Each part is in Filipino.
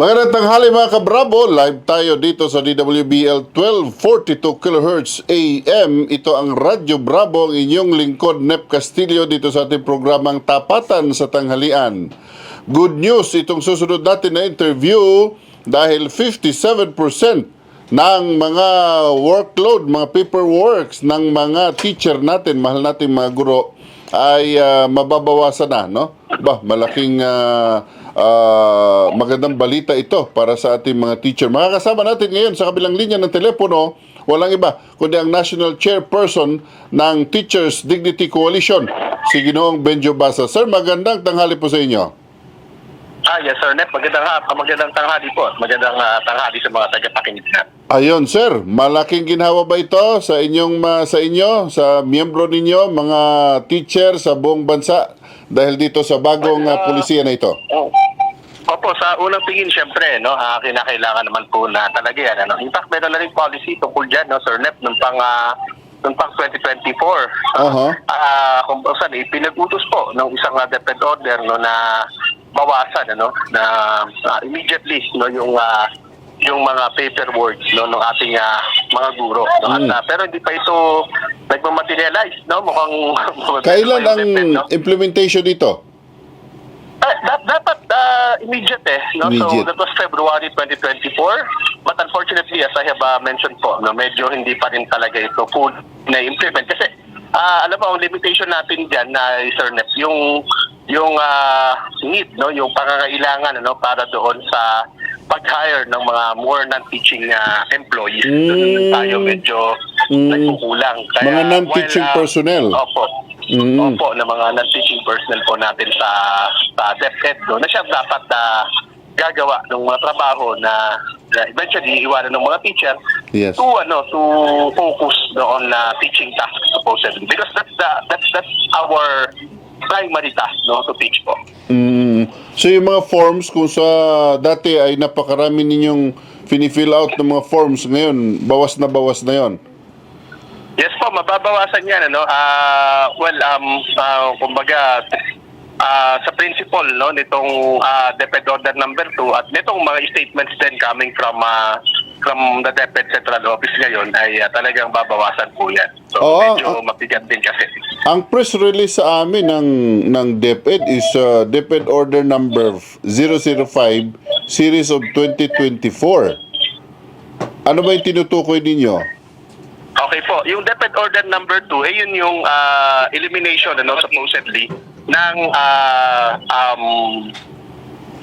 Magandang tanghali mga kabravo, live tayo dito sa DWBL 1242 kHz AM. Ito ang Radyo Bravo, ang inyong lingkod Nep Castillo dito sa ating programang Tapatan sa Tanghalian. Good news, itong susunod natin na interview dahil 57% ng mga workload, mga paperworks ng mga teacher natin, mahal natin mga guro, ay ah, mababawasan na, no? Ba, malaking ah, ah, magandang balita ito para sa ating mga teacher. Makakasama natin ngayon sa kabilang linya ng telepono, walang iba kundi ang National Chairperson ng Teachers Dignity Coalition, si Ginoong Benjo Basa. Sir, magandang tanghali po sa inyo. Ah, yes sir, Net. Magandang, ha- magandang tanghali po. Magandang ah, tanghali sa mga tagapakinig natin. Ayon, sir, malaking ginhawa ba ito sa inyong ma- sa inyo, sa miyembro ninyo, mga teacher sa buong bansa dahil dito sa bagong ah, pulisiya na ito? Oh. Opo, sa unang tingin, syempre, no, ah, kinakailangan naman po na talaga yan. Ano? In fact, meron na rin policy tungkol dyan, no, Sir Net, nung pang, ah, nung pang 2024. Aha. Ah, kung saan, ipinag-utos po ng isang uh, DepEd order no, na bawasan, ano, na ah, immediately, no, yung ah, yung mga paperwork no ng ating ah, mga guro no? At, ah, pero hindi pa ito nagmamaterialize no mukhang Kailan ang no? implementation dito? Da- dapat ah, immediate eh. No? Immediate. So that was February 2024. But unfortunately, as I have ah, mentioned po, no, medyo hindi pa rin talaga ito full na implement. Kasi ah, alam mo, ang limitation natin dyan na Sir Nep, yung yung ah, need, no, yung pangangailangan ano, para doon sa pag-hire ng mga more non-teaching ah, employees. Doon Mm. tayo medyo Mm. nagkukulang. Mga non-teaching while, ah, personnel. Opo. Mm. Opo, ng mga non-teaching personnel po natin sa sa DepEd no, na siya dapat na gagawa ng mga trabaho na, na eventually iwanan ng mga teacher Yes. to ano to focus on uh, teaching tasks supposedly because that's the that's that's our primary task no to teach po. Mm. So yung mga forms kung sa dati ay napakarami ninyong fini-fill out ng mga forms ngayon, bawas na bawas na yon. Yes po, mababawasan yan. Ano? Ah, well, um, ah, kumbaga, ah, sa principle no, nitong ah, DepEd Order number 2 at nitong mga statements din coming from ah, from the DepEd Central Office ngayon ay ah, talagang babawasan po yan. So Oo, medyo mabigat din kasi. Ang press release sa amin ng ng DepEd is uh, DepEd Order number 005 series of 2024. Ano ba yung tinutukoy ninyo? Okay po, yung DepEd Order number 2, eh yun yung ah, elimination ano, supposedly ng ah, um,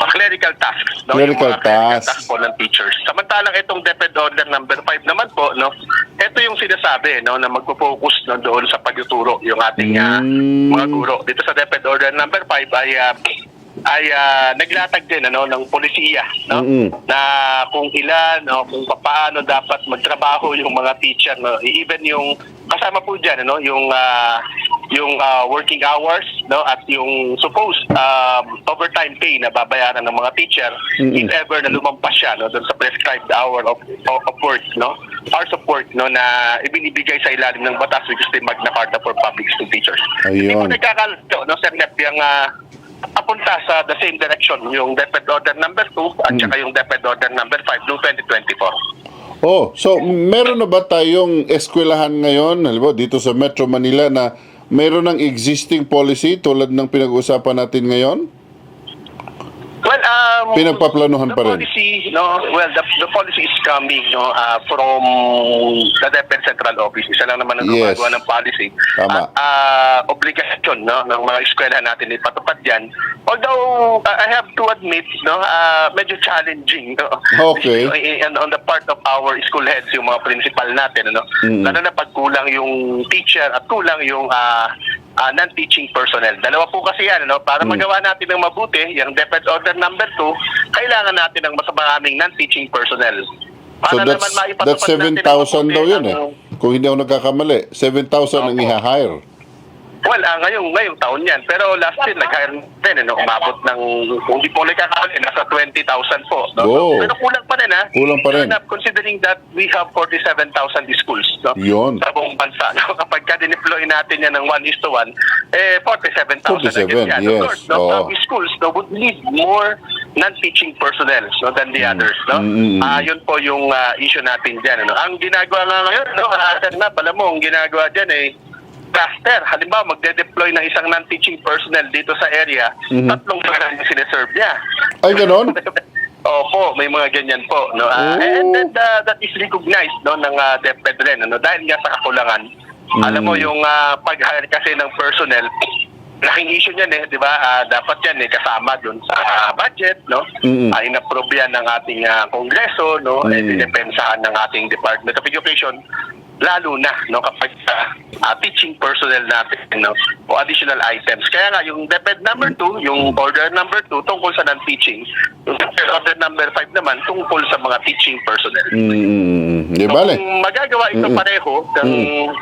clerical tasks. No? Clerical yung mga tasks. tasks po ng teachers. Samantalang itong DepEd Order number 5 naman po, no, ito yung sinasabi no, na magpo-focus no, doon sa pagtuturo yung ating ah, Mm. mga guro. Dito sa DepEd Order number 5 ay ah, ay ah, naglatag din ano ng polisiya no Mm-mm. na kung ilan o kung paano dapat magtrabaho yung mga teacher no even yung kasama po diyan ano yung ah, yung ah, working hours no at yung supposed um, overtime pay na babayaran ng mga teacher Mm-mm. if ever na lumampas siya no doon sa prescribed hour of, of, of work no hours of work no na ibinibigay sa ilalim ng batas which is the Magna Carta for Public School Teachers. Hindi po Ayun. nagkakalito no Sir Nep yung ah, apunta sa the same direction yung DepEd Order number 2 at Mm. saka yung DepEd Order number 5 noong 2024. Oh, so meron na ba tayong eskwelahan ngayon, halimbawa dito sa Metro Manila na meron ng existing policy tulad ng pinag-uusapan natin ngayon? Well, um, Pinagpaplanuhan the pa rin. policy, no, well, the, the policy is coming no, uh, from the DepEd Central Office. Isa lang naman ang Yes. gumagawa ng policy. Tama. At uh, obligasyon no, ng mga eskwelahan natin ipatupad yan. Although, uh, I have to admit, no, uh, medyo challenging. No, Okay. And on the part of our school heads, yung mga principal natin, ano, Mm. lalo na pag kulang yung teacher at kulang yung ah, ah, non-teaching personnel. Dalawa po kasi yan, ano, para Mm. magawa natin ng mabuti, yung DepEd Order number 2, kailangan natin ng mas maraming non-teaching personnel. So Para that's, naman that's maipatupad natin ng 7,000 daw yun eh. ang- Kung hindi ako nagkakamali, 7,000 ang Opo. i-hire. Well, ah, ngayong, ngayong taon yan. Pero last year, nag-hire din, ano, umabot ng, kung di po nagkakamali, nasa 20,000 po. No? Oo. Pero kulang pa rin, ha? Kulang pa rin. Enough, considering that we have 47,000 schools, no? Yun. Sa buong bansa. No? Kapag ka dineploy natin yan ng 1 is to 1, eh, 47,000 47, agad yan. yes. Of course, no? Oo. Ang schools no, would need more non-teaching personnel no, than the others. No? Mm. Ah, yun po yung ah, issue natin dyan. Ano? Ang ginagawa nga ngayon, no, uh, na, alam mo, ang ginagawa dyan eh, cluster. Halimbawa, magde-deploy ng isang non-teaching personnel dito sa area, Mhm. tatlong barangay sineserve niya. Ay, ganon? Opo, may mga ganyan po. No? Ah, Oh. And then, uh, that is recognized no, ng uh, DepEd rin. Ano? Dahil nga sa kakulangan. Mm. Alam mo, yung uh, pag-hire kasi ng personnel, laking issue niyan eh, di ba? Ah, dapat yan eh, kasama dun sa ah, budget, no? Mm. Uh, in-approve yan ng ating ah, kongreso, no? Mm. Eh, dinepensahan ng ating Department of Education lalo na no kapag ah, teaching personnel natin no o additional items kaya nga yung DepEd number 2 yung order number 2 tungkol sa non-teaching yung order number 5 naman tungkol sa mga teaching personnel Mm, di So, bale. kung magagawa ito Mm-mm. pareho ng,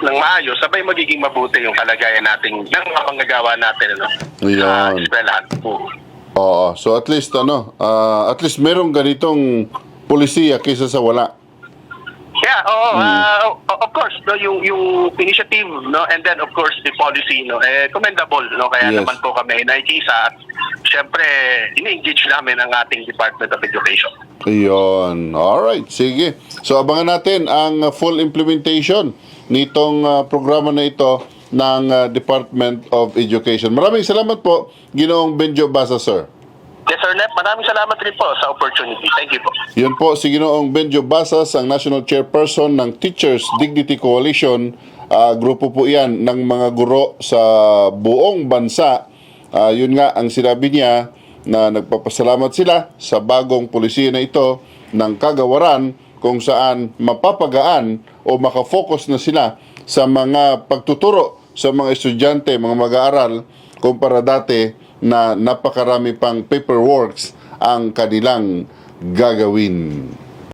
ng maayos, sabay magiging mabuti yung kalagayan natin ng mga manggagawa natin ano, sa Ayan. eskwelahan. Oo, so at least ano, ah, at least merong ganitong polisiya kaysa sa wala. Yeah, oo, ah, o- of course, no, yung yung initiative, no, and then of course the policy, no, eh commendable, no, kaya Yes. naman po kami nakikisa at syempre ini-engage namin ang ating Department of Education. Ayun. Alright, sige. So abangan natin ang uh, full implementation nitong uh, programa na ito ng uh, Department of Education. Maraming salamat po, Ginoong Benjo Basa, sir. Yes, Sir Nep, maraming salamat rin po sa opportunity. Thank you po. Yun po si Ginoong Benjo Basas, ang National Chairperson ng Teachers Dignity Coalition. Ah, grupo po yan ng mga guro sa buong bansa. Ah, yun nga ang sinabi niya na nagpapasalamat sila sa bagong polisiya na ito ng kagawaran kung saan mapapagaan o makafocus na sila sa mga pagtuturo sa mga estudyante, mga mag-aaral kumpara dati na napakarami pang paperworks ang kanilang gagawin.